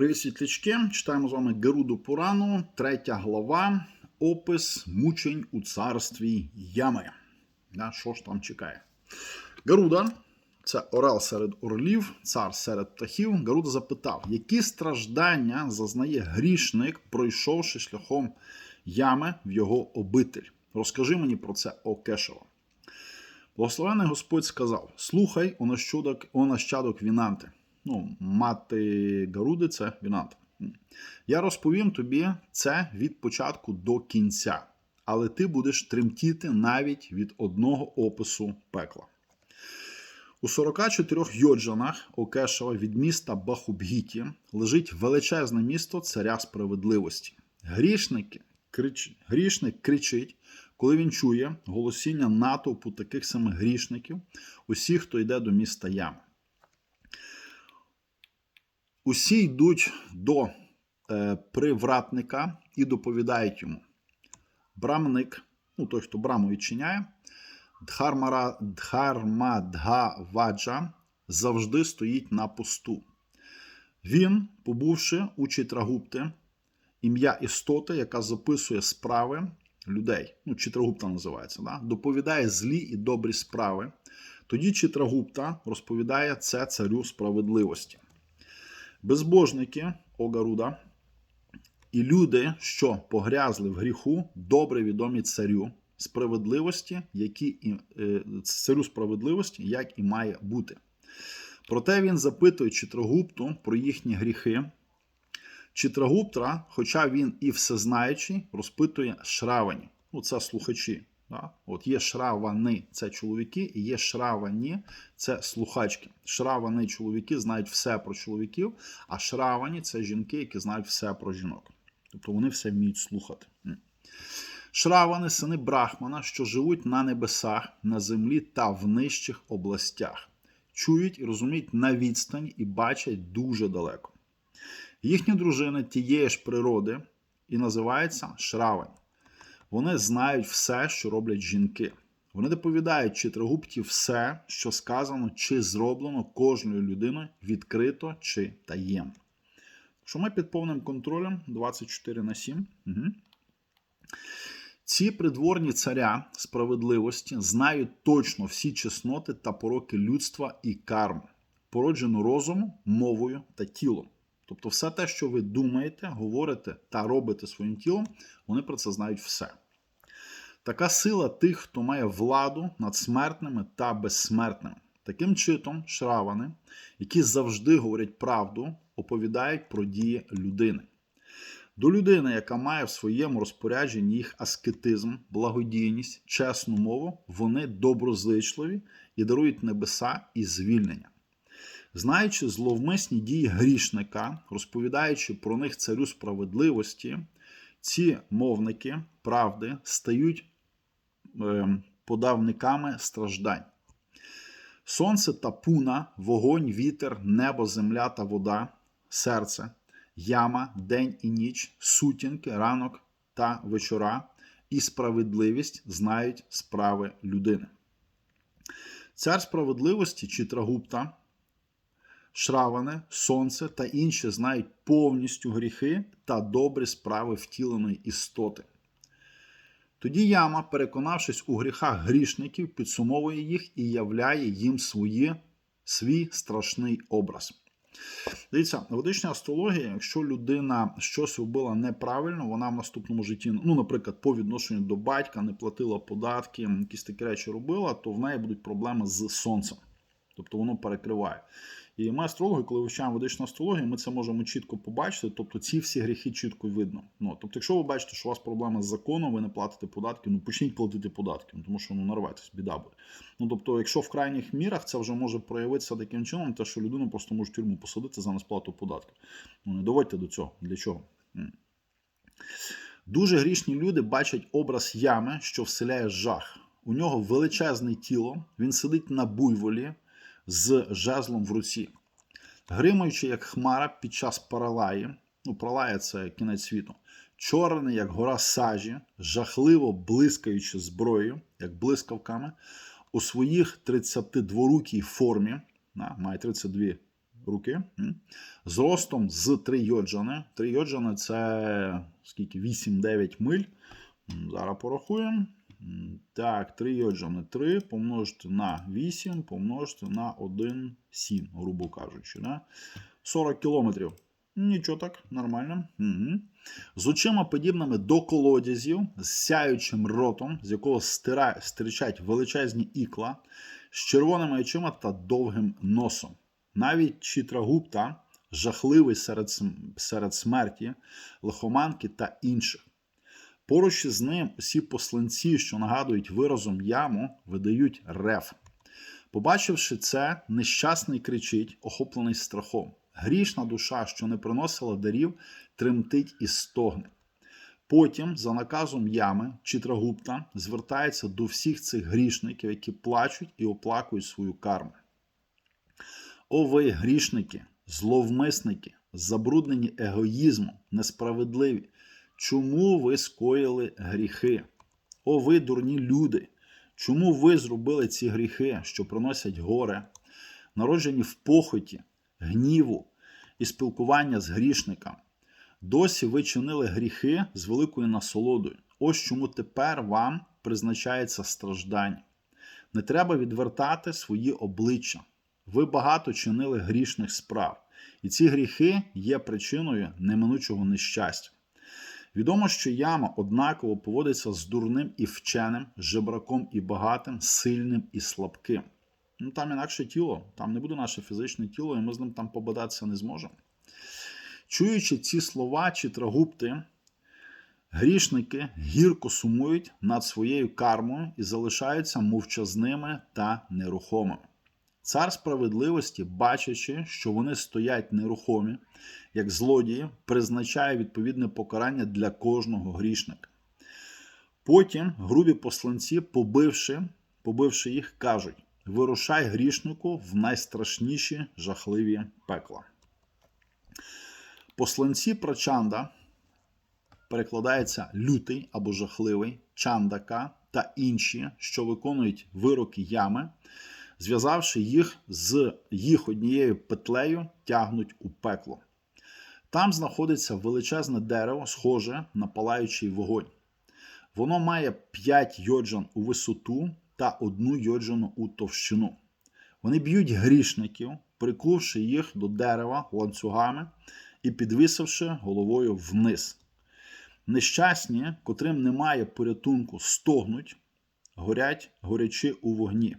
Привіт, світлячки! Читаємо з вами Геруду Пурану, третя глава, опис мучень у царстві Ями. Да, Що ж там чекає? Гаруда це орел серед орлів, цар серед птахів. Гаруда запитав, які страждання зазнає грішник, пройшовши шляхом ями в його обитель. Розкажи мені про це, о Кешева. Благословений Господь сказав: Слухай, о нащадок, о нащадок Вінанти. Ну, мати Гаруди це Вінанта. Я розповім тобі це від початку до кінця, але ти будеш тремтіти навіть від одного опису пекла. У 44 йоджанах Окешева від міста Бахубгіті лежить величезне місто царя справедливості. Грішники, крич... Грішник кричить, коли він чує голосіння натовпу таких самих грішників, усіх, хто йде до міста Ями. Усі йдуть до е, привратника і доповідають йому. Брамник, ну той, хто браму відчиняє, Дхармадгаваджа завжди стоїть на посту. Він, побувши у Читрагупти, ім'я істоти, яка записує справи людей, ну, Читрагупта називається, да? доповідає злі і добрі справи. Тоді Читрагупта розповідає це царю справедливості. Безбожники Огаруда і люди, що погрязли в гріху, добре відомі царю справедливості, які і, е, царю справедливості, як і має бути. Проте він запитує Читрагупту про їхні гріхи. Читрагуптра, хоча він і всезнаючий, розпитує шравані. Ну, це слухачі. Да? От Є шравани це чоловіки, і є шравані це слухачки. Шравани чоловіки знають все про чоловіків, а шравані це жінки, які знають все про жінок. Тобто вони все вміють слухати. Шравани сини Брахмана, що живуть на небесах, на землі та в нижчих областях, чують і розуміють на відстані і бачать дуже далеко. Їхні дружини тієї ж природи і називаються шравані. Вони знають все, що роблять жінки. Вони доповідають Читрагупті все, що сказано чи зроблено кожною людиною відкрито чи таємно. Що ми під повним контролем 24 на 7. Угу. Ці придворні царя справедливості знають точно всі чесноти та пороки людства і карми, породжену розумом, мовою та тілом. Тобто, все те, що ви думаєте, говорите та робите своїм тілом, вони про це знають все. Така сила тих, хто має владу над смертними та безсмертними. Таким чином, шравани, які завжди говорять правду, оповідають про дії людини. До людини, яка має в своєму розпорядженні їх аскетизм, благодійність, чесну мову, вони доброзичливі і дарують небеса і звільнення. Знаючи зловмисні дії грішника, розповідаючи про них царю справедливості, ці мовники правди стають подавниками страждань. Сонце та пуна, вогонь, вітер, небо, земля та вода, серце, яма, день і ніч, сутінки, ранок та вечора, і справедливість знають справи людини. Цар справедливості Читрагупта, Шраване, Сонце та інші знають повністю гріхи та добрі справи втіленої істоти. Тоді яма, переконавшись у гріхах грішників, підсумовує їх і являє їм свої, свій страшний образ. Дивіться, в ведичній астрології, якщо людина щось робила неправильно, вона в наступному житті, ну, наприклад, по відношенню до батька не платила податки, якісь такі речі робила, то в неї будуть проблеми з сонцем. Тобто воно перекриває. І ми астрологи, коли вивчаємо ведичну астрологію, ми це можемо чітко побачити. Тобто ці всі гріхи чітко видно. Ну, Тобто, якщо ви бачите, що у вас проблема з законом, ви не платите податки, ну почніть платити податки, ну, тому що ну, нарветесь, біда буде. Ну, Тобто, якщо в крайніх мірах це вже може проявитися таким чином, те, що людину просто можуть тюрму посадити за несплату податків. Ну, Не доводьте до цього. Для чого? Дуже грішні люди бачать образ ями, що вселяє жах. У нього величезне тіло, він сидить на буйволі з жезлом в руці. Гримаючи, як хмара під час паралаї, ну, паралая це кінець світу, чорний, як гора сажі, жахливо блискаючи зброєю, як блискавками, у своїх 32-рукій формі, на, має 32 руки. м, Зростом з 3 йоджани. 3 йоджани це скільки? 8-9 миль. Зараз порахуємо. Так, 3 йоджани 3 помножити на 8, помножити на 1,7, грубо кажучи. Да? 40 кілометрів. Нічого так, нормально. Угу. З очима подібними до колодязів, з сяючим ротом, з якого стира... стирчать величезні ікла, з червоними очима та довгим носом. Навіть Чітрагупта, жахливий серед, серед смерті, лихоманки та інших. Поруч із ним усі посланці, що нагадують виразом яму, видають рев. Побачивши це, нещасний кричить, охоплений страхом. Грішна душа, що не приносила дарів, тремтить і стогне. Потім, за наказом ями, Чітрагупта звертається до всіх цих грішників, які плачуть і оплакують свою карму. О ви, грішники, зловмисники, забруднені егоїзмом, несправедливі. Чому ви скоїли гріхи? О ви, дурні люди! Чому ви зробили ці гріхи, що приносять горе, народжені в похоті, гніву і спілкування з грішником? Досі ви чинили гріхи з великою насолодою. Ось чому тепер вам призначається страждання. Не треба відвертати свої обличчя. Ви багато чинили грішних справ, і ці гріхи є причиною неминучого нещастя. Відомо, що яма однаково поводиться з дурним і вченим, жебраком і багатим, сильним і слабким. Ну там інакше тіло, там не буде наше фізичне тіло, і ми з ним там побадатися не зможемо. Чуючи ці слова Чітрагупти, грішники гірко сумують над своєю кармою і залишаються мовчазними та нерухомими. Цар справедливості, бачачи, що вони стоять нерухомі, як злодії, призначає відповідне покарання для кожного грішника. Потім грубі посланці, побивши, побивши їх, кажуть: вирушай грішнику в найстрашніші жахливі пекла. Посланці Прачанда перекладається лютий або жахливий, чандака та інші, що виконують вироки ями, зв'язавши їх з їх однією петлею, тягнуть у пекло. Там знаходиться величезне дерево, схоже на палаючий вогонь. Воно має 5 йоджан у висоту та одну йоджану у товщину. Вони б'ють грішників, прикувши їх до дерева ланцюгами і підвисивши головою вниз. Нещасні, котрим немає порятунку, стогнуть, горять, горячи у вогні.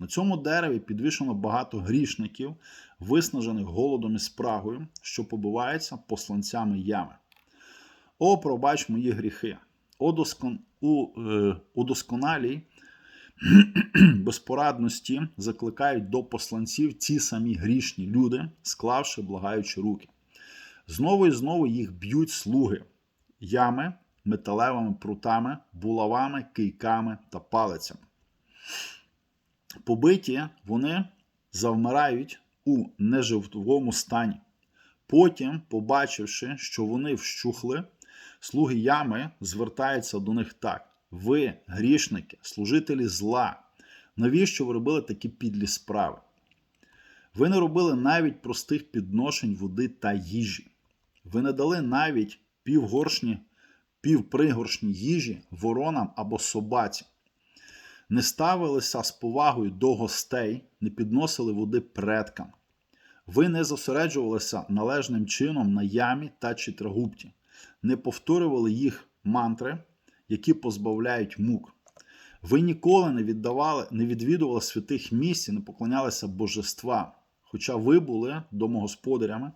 На цьому дереві підвішено багато грішників, виснажених голодом і спрагою, що побиваються посланцями ями. О, пробач мої гріхи! О, доскон... у, е, у досконалій безпорадності закликають до посланців ці самі грішні люди, склавши благаючи руки. Знову і знову їх б'ють слуги ями, металевими прутами, булавами, кийками та палицями. Побиті вони завмирають у неживому стані. Потім, побачивши, що вони вщухли, слуги ями звертаються до них так: ви, грішники, служителі зла, навіщо ви робили такі підлі справи? Ви не робили навіть простих підношень води та їжі. Ви не дали навіть півгоршні, півпригоршні їжі воронам або собаці. Не ставилися з повагою до гостей, не підносили води предкам. Ви не зосереджувалися належним чином на ямі та читрагупті, не повторювали їх мантри, які позбавляють мук. Ви ніколи не віддавали, не відвідували святих місць і не поклонялися божествам. Хоча ви були домогосподарями,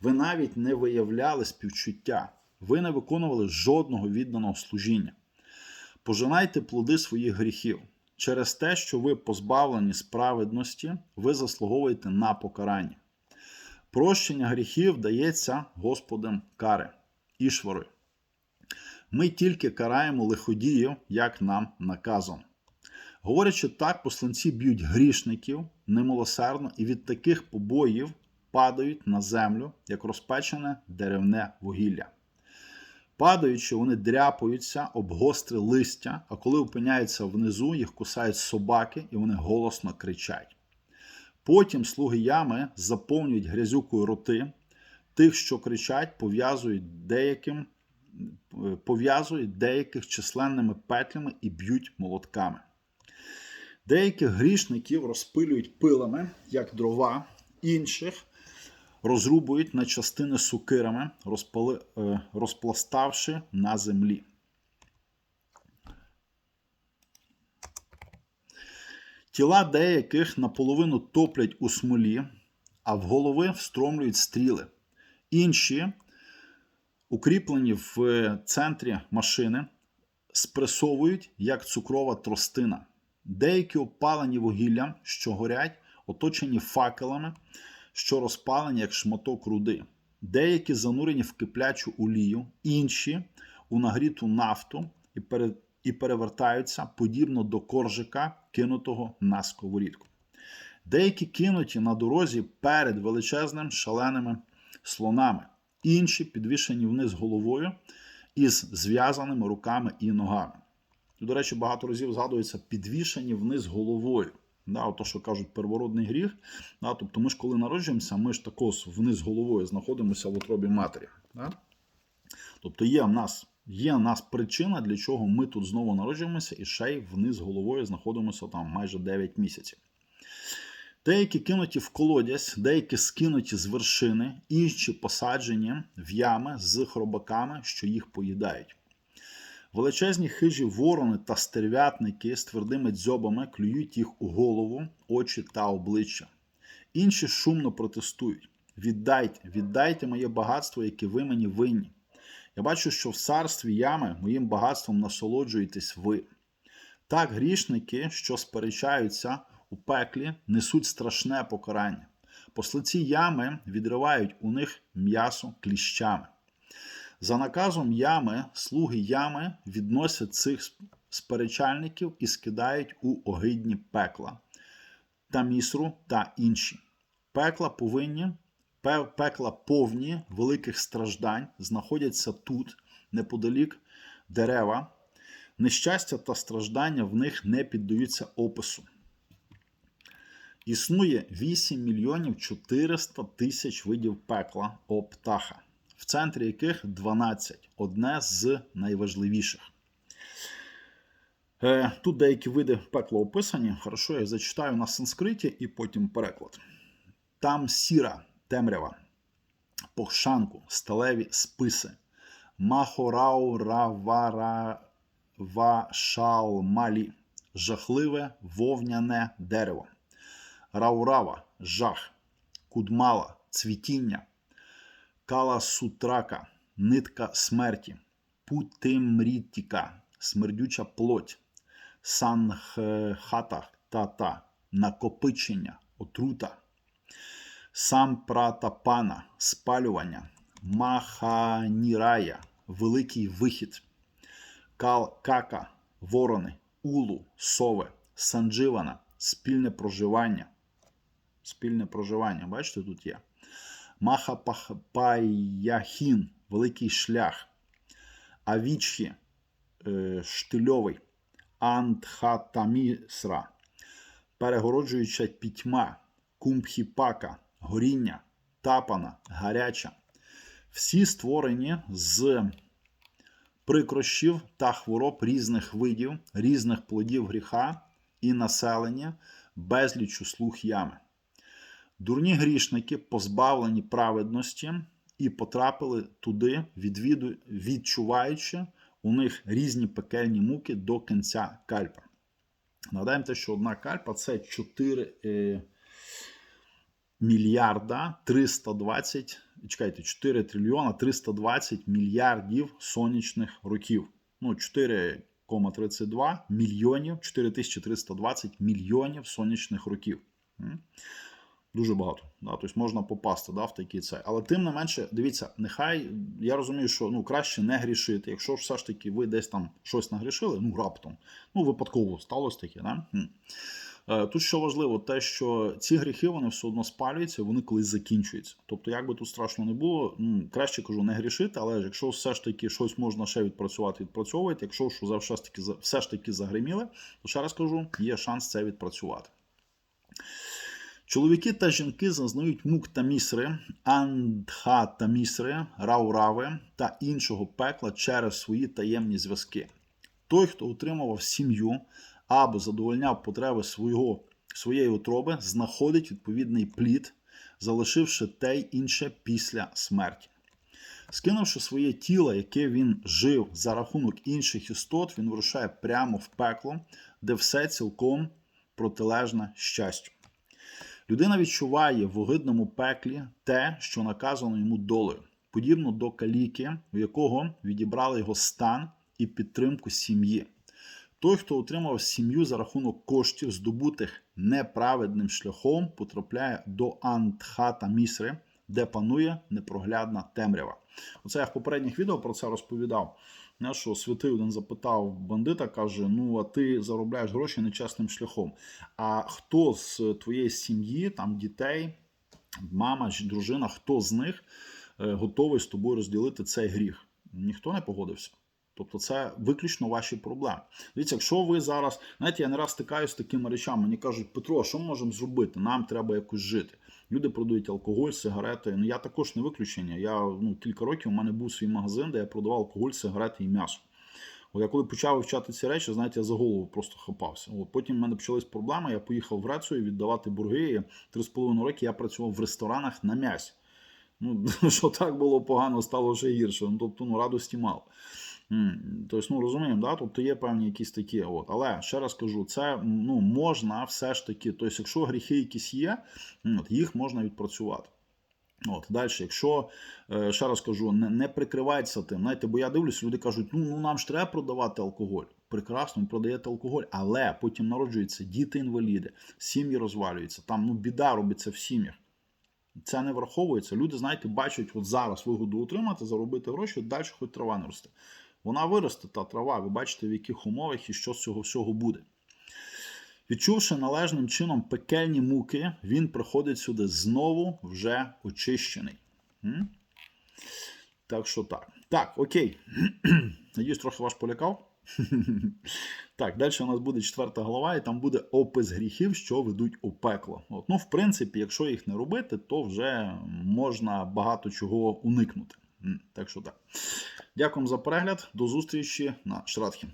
ви навіть не виявляли співчуття, ви не виконували жодного відданого служіння. Пожинайте плоди своїх гріхів. Через те, що ви позбавлені справедності, ви заслуговуєте на покарання. Прощення гріхів дається Господем кари, ішварою. Ми тільки караємо лиходіїв, як нам наказано. Говорячи так, посланці б'ють грішників немилосердно і від таких побоїв падають на землю, як розпечене деревне вугілля. Падаючи, вони дряпаються об гостре листя, а коли опиняються внизу, їх кусають собаки і вони голосно кричать. Потім слуги ями заповнюють грязюкою роти, тих, що кричать, пов'язують деяким, е, пов'язують деяких численними петлями і б'ють молотками. Деяких грішників розпилюють пилами, як дрова, інших розрубують на частини сукирами, розпали, е, розпластавши на землі. Тіла деяких наполовину топлять у смолі, а в голови встромлюють стріли. Інші, укріплені в центрі машини, спресовують, як цукрова тростина. Деякі опалені вугіллям, що горять, оточені факелами, що розпалені, як шматок руди. Деякі занурені в киплячу олію, інші у нагріту нафту і перед і перевертаються подібно до коржика, кинутого на сковорідку. Деякі кинуті на дорозі перед величезним шаленими слонами, інші підвішені вниз головою із зв'язаними руками і ногами. До речі, багато разів згадується підвішені вниз головою. Да, Ото, що кажуть, первородний гріх. Да, Тобто ми ж коли народжуємося, ми ж також вниз головою знаходимося в утробі матері. Да? Тобто є в нас є в нас причина, для чого ми тут знову народжуємося і ще й вниз головою знаходимося там майже 9 місяців. Деякі кинуті в колодязь, деякі скинуті з вершини, інші посаджені в ями з хробаками, що їх поїдають. Величезні хижі ворони та стерв'ятники з твердими дзьобами клюють їх у голову, очі та обличчя. Інші шумно протестують: Віддайте, віддайте моє багатство, яке ви мені винні. Я бачу, що в царстві ями моїм багатством насолоджуєтесь ви. Так грішники, що сперечаються у пеклі, несуть страшне покарання. Послиці ями відривають у них м'ясо кліщами. За наказом ями, слуги ями відносять цих сперечальників і скидають у огидні пекла, тамісру та інші. Пекла повинні, пекла повні великих страждань знаходяться тут, неподалік дерева. Нещастя та страждання в них не піддаються опису. Існує 8 мільйонів 400 тисяч видів пекла о птаха в центрі яких 12 одне з найважливіших. Е, Тут деякі види пекла описані. Хорошо, я зачитаю на санскриті і потім переклад. Там сіра, темрява, похшанку, сталеві списи, махораураваравашалмалі, жахливе вовняне дерево, раурава, жах, кудмала, цвітіння. Кала Сутрака, нитка смерті, Путимрітіка, смердюча плоть, Санхата тата, накопичення, отрута, Сампратапана, спалювання, Маханірая, великий вихід, Кал Кака, ворони, Улу, сови, Сандживана, спільне проживання. Спільне проживання, бачите, тут є. Махапаяхін, великий шлях, Авічхі, штильовий, Антхатамісра, перегороджуюча пітьма, Кумбхіпака, горіння, тапана, гаряча. Всі створені з прикрощів та хвороб різних видів, різних плодів гріха і населення, безліч услуг ями. Дурні грішники, позбавлені праведності, і потрапили туди, відвіду, відчуваючи у них різні пекельні муки до кінця кальпа. Нагадаємо те, що одна кальпа це 4 е, мільярда 320, чекайте, 4 трильйона 320 мільярдів сонячних років. Ну, 4,32 мільйонів, 4320 мільйонів сонячних років. Дуже багато. Да? Тобто можна попасти да, в такий цей. Але тим не менше, дивіться, нехай я розумію, що ну, краще не грішити. Якщо все ж таки ви десь там щось нагрішили, ну раптом, ну випадково сталося таке. Да? Тут що важливо, те, що ці гріхи вони все одно спалюються, вони колись закінчуються. Тобто, як би тут страшно не було, ну, краще кажу, не грішити, але якщо все ж таки щось можна ще відпрацювати, відпрацьовувати. Якщо що все ж таки все ж таки загриміли, то ще раз кажу, є шанс це відпрацювати. Чоловіки та жінки зазнають мук та місри, андха місри, раурави та іншого пекла через свої таємні зв'язки. Той, хто утримував сім'ю або задовольняв потреби свого, своєї утроби, знаходить відповідний плід, залишивши те й інше після смерті. Скинувши своє тіло, яке він жив за рахунок інших істот, він вирушає прямо в пекло, де все цілком протилежне щастю. Людина відчуває в огидному пеклі те, що наказано йому долею, подібно до каліки, у якого відібрали його стан і підтримку сім'ї. Той, хто отримав сім'ю за рахунок коштів, здобутих неправедним шляхом, потрапляє до Антхата Місри, де панує непроглядна темрява. Оце я в попередніх відео про це розповідав. Що святий один запитав бандита, каже: Ну, а ти заробляєш гроші нечесним шляхом. А хто з твоєї сім'ї, там дітей, мама, ж- дружина, хто з них е, готовий з тобою розділити цей гріх? Ніхто не погодився. Тобто це виключно ваші проблеми. Дивіться, якщо ви зараз, знаєте, я не раз стикаюся з такими речами, мені кажуть, Петро, що ми можемо зробити? Нам треба якось жити. Люди продають алкоголь, сигарети. Ну я також не виключення. Я ну, кілька років у мене був свій магазин, де я продавав алкоголь, сигарети і м'ясо. От я коли почав вивчати ці речі, знаєте, я за голову просто хапався. От потім в мене почались проблеми. Я поїхав в Грецію віддавати борги. Три з половиною роки я працював в ресторанах на м'ясі. Ну, що так було погано, стало ще гірше. Ну, тобто, ну, радості мало. Тобто, ну розуміємо, да? тобто є певні якісь такі. От. Але ще раз кажу, це ну, можна все ж таки. Тобто, якщо гріхи якісь є, от, їх можна відпрацювати. От, далі, якщо е, ще раз кажу, не, не прикривайтеся тим. Знаєте, бо я дивлюсь, люди кажуть, ну, ну нам ж треба продавати алкоголь. Прекрасно, ви продаєте алкоголь, але потім народжуються діти-інваліди, сім'ї розвалюються. Там ну, біда робиться в сім'ях. Це не враховується. Люди, знаєте, бачать, от зараз вигоду отримати, заробити гроші, далі хоч трава не росте. Вона виросте, та трава, ви бачите, в яких умовах і що з цього всього буде. Відчувши належним чином пекельні муки, він приходить сюди знову вже очищений. Так що так. Так, окей. Надіюсь, трохи вас полякав. Так, далі у нас буде четверта глава, і там буде опис гріхів, що ведуть у пекло. От, ну, в принципі, якщо їх не робити, то вже можна багато чого уникнути. Так що так. Дякую за перегляд. До зустрічі на Шрадхі.